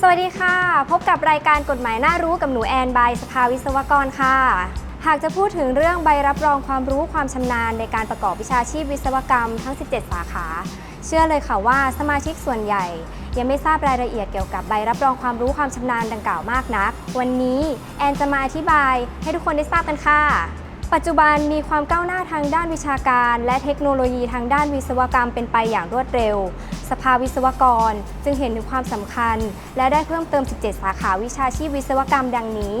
สวัสดีค่ะ พบกับรายการกฎหมายน่ารู้กับหนูแอนบายสภาวิศวกรค่ะ หากจะพูดถึงเรื่องใบรับรองความรู้ความชำนาญในการประกอบวิชาชีพวิศวกรรมทั้ง 17 สาขา เชื่อเลยค่ะว่าสมาชิกส่วนใหญ่ ยังไม่ทราบรายละเอียดเกี่ยวกับใบรับรองความรู้ความชำนาญดังกล่าวมากนัก วันนี้แอนจะมาอธิบายให้ทุกคนได้ทราบกันค่ะ ปัจจุบันมีความก้าวหน้าทางด้านวิชาการ และเทคโนโลยีทางด้านวิศวกรรมเป็นไปอย่างรวดเร็ว สภาวิศวกรจึงเห็นถึงความสำคัญ และได้เพิ่มเติม 17 สาขาวิชาชีพวิศวกรรมดังนี้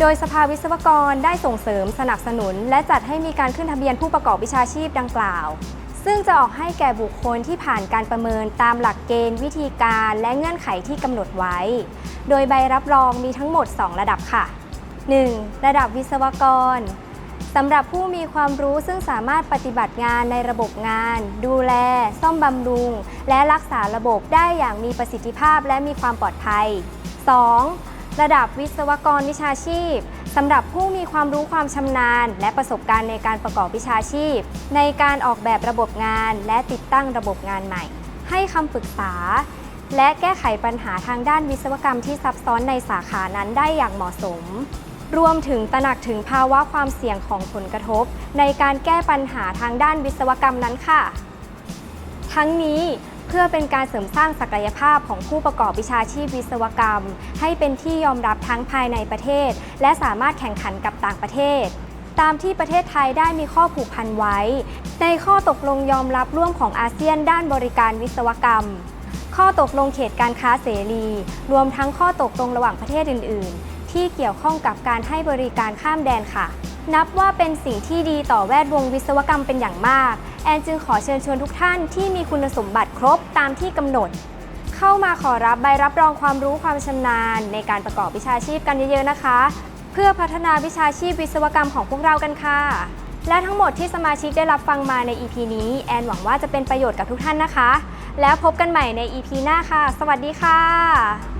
โดยสภาวิศวกรได้ส่งเสริมสนับสนุน และจัดให้มีการขึ้นทะเบียนผู้ประกอบวิชาชีพดังกล่าว ซึ่งจะออกให้แก่บุคคลที่ผ่านการประเมินตามหลักเกณฑ์ วิธีการและเงื่อนไขที่กำหนดไว้ โดยใบรับรองมีทั้งหมด 2 ระดับค่ะ 1. ระดับวิศวกรสำหรับผู้มีความรู้ซึ่งสามารถปฏิบัติงานในระบบงาน ดูแล ซ่อมบำรุง และรักษาระบบได้อย่างมีประสิทธิภาพและมีความปลอดภัย 2. ระดับวิศวกรวิชาชีพสำหรับผู้มีความรู้ความชำนาญ และประสบการณ์ในการประกอบวิชาชีพ ในการออกแบบระบบงาน และติดตั้งระบบงานใหม่ ให้คำปรึกษา และแก้ไขปัญหาทางด้านวิศวกรรมที่ซับซ้อนในสาขานั้นได้อย่างเหมาะสม รวมถึงตระหนักถึงภาวะความเสี่ยงของผลกระทบ ในการแก้ปัญหาทางด้านวิศวกรรมนั้นค่ะ ทั้งนี้ เพื่อเป็นการเสริมสร้างศักยภาพของผู้ประกอบวิชาชีพวิศวกรรม ให้เป็นที่ยอมรับทั้งภายในประเทศ และสามารถแข่งขันกับต่างประเทศ ตามที่ประเทศไทยได้มีข้อผูกพันไว้ ในข้อตกลงยอมรับร่วมของอาเซียนด้านบริการวิศวกรรม ข้อตกลงเขตการค้าเสรี รวมทั้งข้อตกลงระหว่างประเทศอื่น ๆ ที่เกี่ยวข้องกับการให้บริการข้ามแดนค่ะ นับว่าเป็นสิ่งที่ดีต่อแวดวงวิศวกรรมเป็นอย่างมาก แอนจึงขอเชิญชวนทุกท่านที่มีคุณสมบัติครบตามที่กำหนด เข้ามาขอรับใบรับรองความรู้ความชำนาญ ในการประกอบวิชาชีพกันเยอะๆนะคะ เพื่อพัฒนาวิชาชีพวิศวกรรมของพวกเรากันค่ะ และทั้งหมดที่สมาชิกได้รับฟังมาใน EP นี้ แอนหวังว่าจะเป็นประโยชน์กับทุกท่านนะคะ แล้วพบกันใหม่ใน EP หน้าค่ะ สวัสดีค่ะ